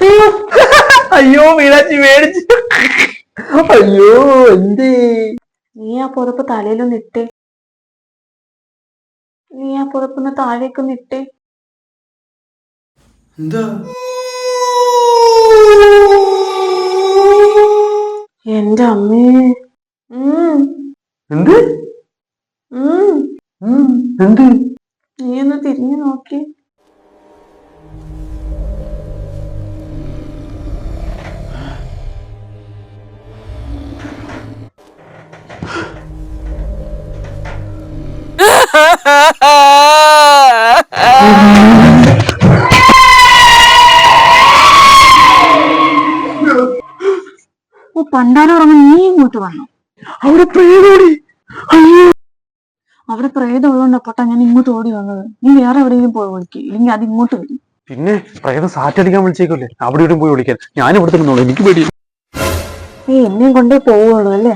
അയ്യോ മീനാച്ചി മേടിച്ചു. അയ്യോ എന്തേ? നീ ആ പുറപ്പ് തലയിലൊന്ന് ഇട്ടേ. നീ ആ പുറപ്പൊന്ന് താഴേക്കൊന്ന് ഇട്ടേ. എന്താ? എന്റെ അമ്മേ. ഉം, എന്ത്? എന്ത്? നീ ഒന്ന് തിരിഞ്ഞു നോക്കി. പണ്ടാരം നീ ഇങ്ങോട്ട് വന്നു? അവിടെ പ്രേതോടി. അയ്യോ. അവിടെ പ്രേതം ഉള്ളതുകൊണ്ട് പൊട്ടാ ഞാൻ ഇങ്ങോട്ട് ഓടി വന്നത്. നീ വേറെ എവിടെയെങ്കിലും പോയി വിളിക്കും. ഇല്ലെങ്കിൽ അത് ഇങ്ങോട്ട് വരും. പിന്നെ പ്രേതം സാറ്റടിക്കാൻ വിളിച്ചേക്കല്ലേ അവിടെ ഇവിടെ പോയി വിളിക്കാൻ. ഞാൻ ഇവിടെ തന്നെ എനിക്ക് പേടി. നീ എന്നെയും കൊണ്ടേ പോവുള്ളൂ അല്ലേ?